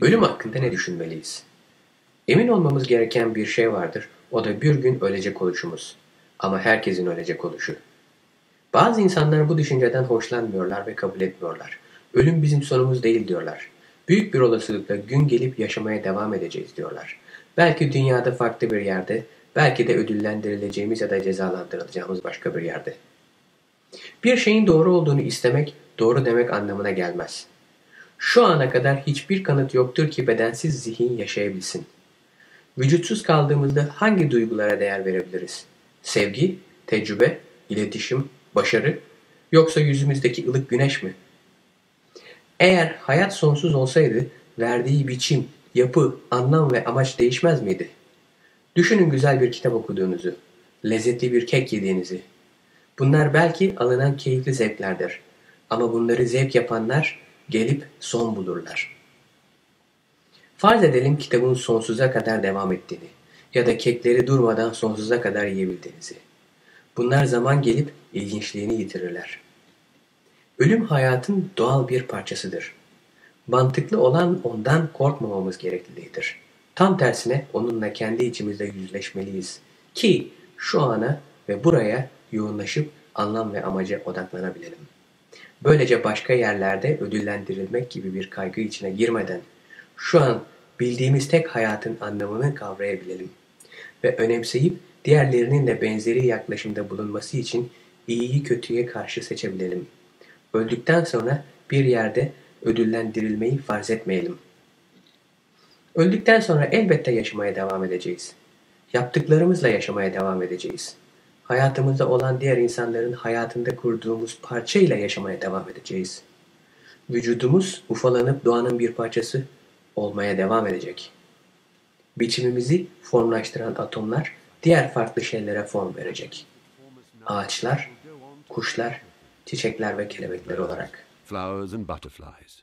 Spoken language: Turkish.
Ölüm hakkında ne düşünmeliyiz? Emin olmamız gereken bir şey vardır. O da bir gün ölecek oluşumuz. Ama herkesin ölecek oluşu. Bazı insanlar bu düşünceden hoşlanmıyorlar ve kabul etmiyorlar. Ölüm bizim sonumuz değil diyorlar. Büyük bir olasılıkla gün gelip yaşamaya devam edeceğiz diyorlar. Belki dünyada farklı bir yerde, belki de ödüllendirileceğimiz ya da cezalandırılacağımız başka bir yerde. Bir şeyin doğru olduğunu istemek, doğru demek anlamına gelmez. Şu ana kadar hiçbir kanıt yoktur ki bedensiz zihin yaşayabilsin. Vücutsuz kaldığımızda hangi duygulara değer verebiliriz? Sevgi, tecrübe, iletişim, başarı yoksa yüzümüzdeki ılık güneş mi? Eğer hayat sonsuz olsaydı verdiği biçim, yapı, anlam ve amaç değişmez miydi? Düşünün güzel bir kitap okuduğunuzu, lezzetli bir kek yediğinizi. Bunlar belki alınan keyifli zevklerdir. Ama bunları zevk yapanlar gelip son bulurlar. Farz edelim kitabın sonsuza kadar devam ettiğini ya da kekleri durmadan sonsuza kadar yiyebildiğinizi. Bunlar zaman gelip ilginçliğini yitirirler. Ölüm hayatın doğal bir parçasıdır. Mantıklı olan ondan korkmamamız gereklidir. Tam tersine onunla kendi içimizde yüzleşmeliyiz. Ki şu ana ve buraya yoğunlaşıp anlam ve amaca odaklanabilelim. Böylece başka yerlerde ödüllendirilmek gibi bir kaygı içine girmeden şu an bildiğimiz tek hayatın anlamını kavrayabilelim. Ve önemseyip diğerlerinin de benzeri yaklaşımda bulunması için iyiyi kötüye karşı seçebilelim. Öldükten sonra bir yerde ödüllendirilmeyi farz etmeyelim. Öldükten sonra elbette yaşamaya devam edeceğiz. Yaptıklarımızla yaşamaya devam edeceğiz. Hayatımızda olan diğer insanların hayatında kurduğumuz parçayla yaşamaya devam edeceğiz. Vücudumuz ufalanıp doğanın bir parçası olmaya devam edecek. Biçimimizi formlaştıran atomlar diğer farklı şeylere form verecek. Ağaçlar, kuşlar, çiçekler ve kelebekler olarak. Flowers and butterflies.